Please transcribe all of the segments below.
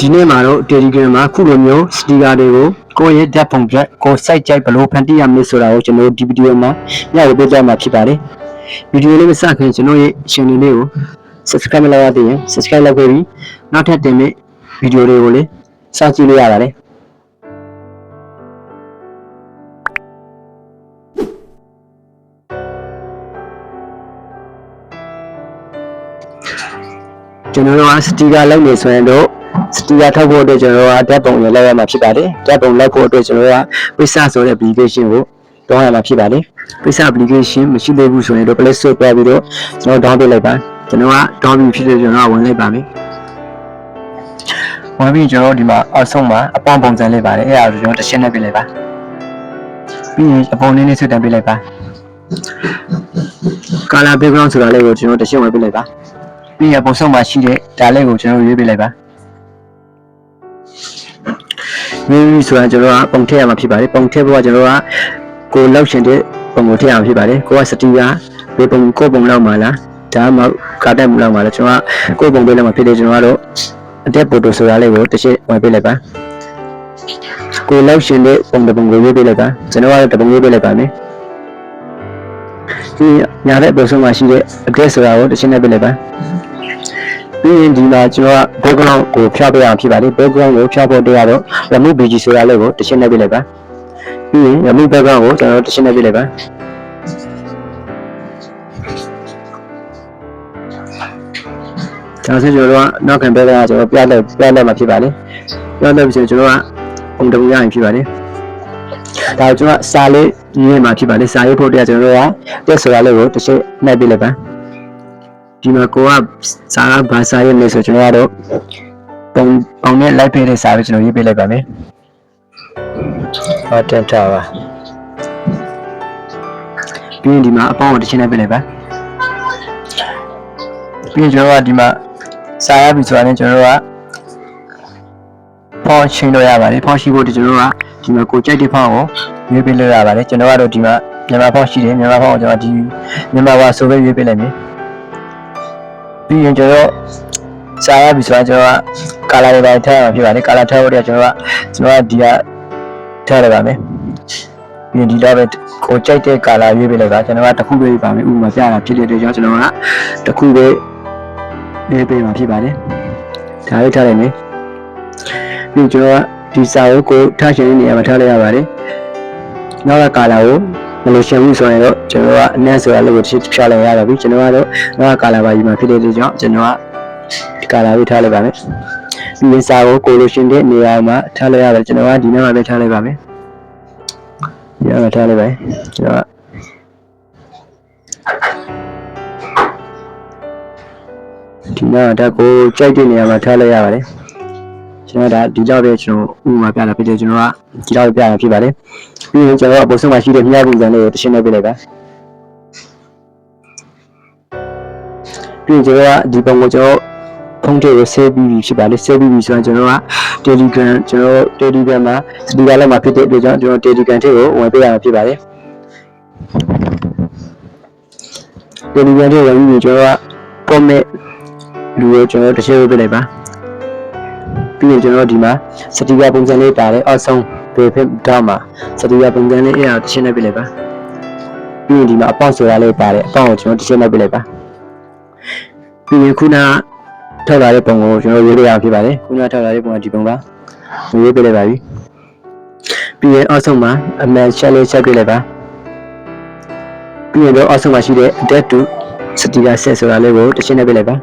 ဒီနေ့မှာတော့ Telegram မှာခုလိုမျိုးစတီကာတွေကိုကိုယ့်ရဲ့ဓာတ်ပုံပြကိုယ်စိုက်ကြိုက်ဘယ်လိုဖန်တီးရမလဲဆိုတာကိုကျွန်တော်ဒီဗီဒီယိုမှာညရပေးကြမှာဖြစ်ပါတယ်ဗီဒီယိုလေးမစခင်ကျွန်တော်ရဲ့ channel လေးကို subscribe မလုပ်ရသေးရင် subscribe လုပ်ပေးပြီးနောက်ထပ်တင်မယ့်ဗီဒီယိုတွေကိုလည်းစောင့်ကြည့်လို့ရပါတယ်ကျွန်တော်တို့ကစတီကာလုပ်နေဆိုရင်တော့ စတီကာထုတ်ဖို့အတွက်ကျွန်တော်တို့ကဓာတ်ပုံရလောက်ရမှာဖြစ်ပါတယ်ဓာတ်ပုံလောက်ဖို့အတွက်ကျွန်တော်တို့ကပိစာဆိုတဲ့ application ကိုတောင်းရမှာဖြစ်ပါတယ်ပိစာ application မရှိသေးဘူးဆိုရင်တော့ Play Store ပြပြီးတော့ကျွန်တော် download လုပ်ပါကျွန်တော်က download ဖြစ်တဲ့ကျွန်တော်ကဝင်လိုက်ပါမယ်ဝင်ပြီးကျွန်တော်ဒီမှာအောက်ဆုံးမှာအပေါင်းပုံစံလေးပါတယ်အဲ့ဒါကိုကျွန်တော်တစ်ချက်နဲ့ပြလိုက်ပါပြီးရင်အပုံလေးလေးဆွတ်တက်ပြလိုက်ပါ color background ဆိုတာလေးကိုကျွန်တော်တစ်ချက်ဝင်ပြလိုက်ပါပြီးရင်ပုံစုံမှာရှိတဲ့ဒါလေးကိုကျွန်တော်ရွေးပြလိုက်ပါ ရွေးပြီးဆိုတာကျွန်တော်ကပုံထည့်ရမှာဖြစ်ပါတယ်ပုံထည့်ဖို့ကကျွန်တော်ကကိုလောက်ရှင်တဲ့ပုံကိုထည့်ရမှာဖြစ်ပါတယ်ကိုကစတီကဘေးပုံကိုပုံလောက်မှာလားဒါမှမဟုတ်ကာတက်မလောက်မှာလားကျွန်တော်ကကိုပုံပေးလောက်မှာဖြစ်တယ်ကျွန်တော်ကတော့အတက်ပိုတိုဆိုတာလေးကိုတစ်ချက်ဝင်ပြလိုက်ပါကိုလောက်ရှင်တဲ့ပုံတစ်ပုံကိုရွေးပြလိုက်ပါကျွန်တော်ကတော့တစ်ပုံရွေးပြလိုက်ပါမယ်ဒီညာတဲ့ပုံစံမှာရှိတဲ့ address ဆိုတာကိုတစ်ချက်နဲ့ပြလိုက်ပါ ပြီးရင်ဒီမှာကျွန်တော်က background ကိုဖြားပေးအောင်ဖြစ်ပါတယ် background ကိုဖြားဖို့တရားတော့ remove bg ဆိုတာလေးကိုတစ်ချက်နဲ့ပြလိုက်ပါပြီးရင် remove background ကိုကျွန်တော်တစ်ချက်နဲ့ပြလိုက်ပါဒါဆိုကျွန်တော်တို့ကနောက်ခံဘက်ကကျွန်တော်ပြလက်ပြလက်မှာဖြစ်ပါတယ်ပြလက်ပြီးဆိုကျွန်တော်ကပုံတပူရရင်ဖြစ်ပါတယ်ဒါကျွန်တော်စာလေးရေးမှာဖြစ်ပါတယ်စာရေးဖို့တရားကျွန်တော်တို့ကတက်ဆိုတာလေးကိုတစ်ချက်နှိုက်ပြလိုက်ပါ ဒီမှာကိုကစာကဘာစာရေးလဲဆိုကျွန်တော်ကတော့ပုံပုံနဲ့လိုက်ပေးတဲ့စာပဲကျွန်တော်ရေးပေးလိုက်ပါမယ်ဟောတက်တာပါပြီးရင်ဒီမှာအပေါင်းကိုတစ်ချက်နှိုက်ပေးလိုက်ပါပြီးရင်ကျွန်တော်ကဒီမှာစာရပြီဆိုတာနဲ့ကျွန်တော်တို့ကဖောင်းရှင်းလို့ရပါတယ်ဖောင်းရှိဖို့ဒီကျွန်တော်တို့ကဒီမှာကိုကြိုက်တဲ့ဖောင်းကိုရွေးပေးလို့ရပါတယ်ကျွန်တော်ကတော့ဒီမှာမြန်မာဖောင်းရှိတယ်မြန်မာဖောင်းကိုကျွန်တော်ဒီမြန်မာဘာဆိုပဲရွေးပေးလိုက်မယ် ပြီးရင်ကျွန်တော်စာရပြီဆိုတာကျွန်တော်ကကာလာတွေတိုင်းထည့်ရမှာဖြစ်ပါတယ်ကာလာထည့်ဖို့တည်းကျွန်တော်ကကျွန်တော်ကဒီကထည့်လိုက်ပါမယ်ပြီးရင်ဒီတော့ပဲကိုကြိုက်တဲ့ကာလာရွေးပေးလိုက်ပါကျွန်တော်ကတစ်ခုပဲပါမယ်ဥပမာပြတာဖြစ်တဲ့အတွက်ကြောင့်ကျွန်တော်ကတစ်ခုပဲရေးပေးမှာဖြစ်ပါတယ်ဒါလေးထားလိုက်မယ်ပြီးကျွန်တော်ကဒီစာကိုကိုထားရှင်တဲ့နေရာမှာထားလိုက်ရပါတယ်နောက်ကကာလာကိုမ လို့ရှင်ဘူးဆိုရင်တော့ကျွန်တော်ကအနက်ဆိုတာလေးကိုတစ်ဖြားလိုက်ရတော့ပြီကျွန်တော်ကတော့နောက်ကကာလာပါယူမှာဖြစ်တဲ့အတွက်ကြောင့်ကျွန်တော်ကဒီကာလာလေးထားလိုက်ပါမယ်ပြီးရင်စာကိုကိုလိုရှင်တဲ့နေရာမှာထားလိုက်ရတယ်ကျွန်တော်ကဒီနေ့မှာပဲထားလိုက်ပါမယ်ဒီမှာထားလိုက်ပါကျွန်တော်ကဒီနောက်ဒါကိုကြိုက်တဲ့နေရာမှာထားလိုက်ရပါတယ်ကျွန်တော်ဒါဒီကြောက်ပဲကျွန်တော်ဥပမာပြတာဖြစ်တယ်ကျွန်တော်က ဒီကြောက်ပြတာဖြစ်ပါတယ်ပြီးရင်ကျွန်တော်အပေါ်ဆုံးမှာရှိတဲ့မြှားပုံစံလေးကိုတစ်ရှင်းနဲ့ပြလိုက်ပါပြီးရင်ကျွန်တော်ကဒီပုံကိုကျွန်တော်ဖုန်းထဲကို save ပြီးပြီဖြစ်ပါလေ save ပြီးပြီဆိုတော့ကျွန်တော်က Telegram ကျွန်တော် Telegram မှာစတီကာလောက်မှာဖြစ်တဲ့အတွက်ကြောင့်ကျွန်တော် Telegram ထဲကိုဝင်ပေးရမှာဖြစ်ပါတယ် Telegram ထဲဝင်ပြီးကျွန်တော်က comment လူကိုကျွန်တော်တစ်ချက်ပေးလိုက်ပါပြီးရင်ကျွန်တော်ဒီမှာစတီကာပုံစံလေးပါတယ်အောက်ဆုံး ဘေဖက်တော့မှာစတီကာပုံစံလေးအဲ့ဒါတစ်ချက်နဲ့ပြလိုက်ပါပြီးရင်ဒီမှာအပေါက်ဆိုတာလေးပါတယ်အပေါက်ကိုကျွန်တော်တစ်ချက်နဲ့ပြလိုက်ပါပြီးရင်ခုနထောက်လာတဲ့ပုံကိုကျွန်တော်ရေးလိုက်ရဖြစ်ပါတယ်ခုနထောက်လာတဲ့ပုံကဒီပုံပါရေးပြလိုက်ပါပြီပြီးရင်အောက်ဆုံးမှာအမှန်ချက်လေးချက်ပြလိုက်ပါပြီးရင်တော့အောက်ဆုံးမှာရှိတဲ့ adapt to စတီကာ set ဆိုတာလေးကိုတစ်ချက်နဲ့ပြလိုက်ပါ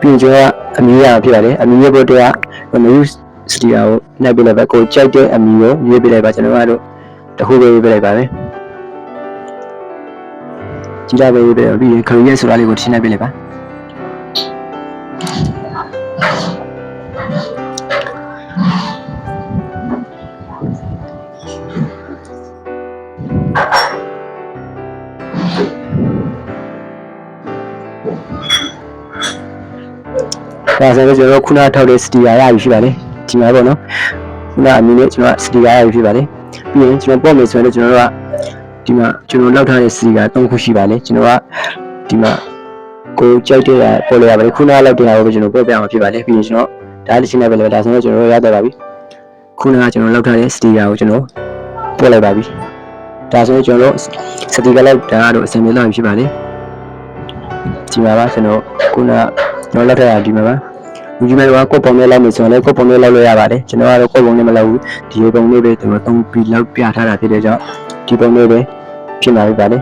ပြီးရင်ကျွန်တော်ကအမီးရဖြစ်ပါတယ်အမီးရဖို့အတွက် new စတီယာကိုနှိုက်ပြလိုက်ပါကိုကြိုက်တဲ့အမီကိုရွေးပြလိုက်ပါကျွန်တော်ကတော့တခုပဲရွေးပြလိုက်ပါမယ်ကြည့်လိုက်ပဲရွေးပြလိုက်ပြီးရင်ခရီးရက်ဆိုတာလေးကိုရှင်းလိုက်ပြလိုက်ပါဒါဆိုတော့ကျွန်တော်ခုနထောက်တဲ့စတီယာရပြီရှိပါလေ ဒီမှာပေါ့နော်ခုနအမီနဲ့ကျွန်တော်စတီယာရပြီဖြစ်ပါလေပြီးရင်ကျွန်တော်ပေါ့မယ်ဆိုရင်ကျွန်တော်တို့ကဒီမှာကျွန်တော်လောက်ထားတဲ့စတီယာ၃ခုရှိပါလေကျွန်တော်ကဒီမှာကိုကြိုက်တဲ့ပေါ်လို့ရပါတယ်ခုနကလောက်တင်တာကိုကျွန်တော်ပြပြမှာဖြစ်ပါတယ်ပြီးရင်ကျွန်တော်ဒါတစ်ချင်းနဲ့ပဲလေဒါဆိုတော့ကျွန်တော်ရတော့ပါပြီခုနကကျွန်တော်လောက်ထားတဲ့စတီကာကိုကျွန်တော်ပို့လိုက်ပါပြီဒါဆိုရင်ကျွန်တော်စတီကာလောက်ဒါကတော့အစင်ပြေလောက်ဖြစ်ပါတယ်ဒီမှာပါကျွန်တော်ခုနကကျွန်တော်လောက်ထားတာဒီမှာပါ လူကြီးမဲ့ကကိုယ်ပုံနဲ့လောက်နေဆိုရင်လည်းကိုယ်ပုံနဲ့လောက်လို့ရပါတယ်ကျွန်တော်ကတော့ကိုယ်ပုံနဲ့မလောက်ဘူးဒီပုံနဲ့ပဲကျွန်တော်သုံးပြီးလောက်ပြထားတာဖြစ်တဲ့ကြောင့်ဒီပုံနဲ့ပဲဖြစ်လာပြီပါလေ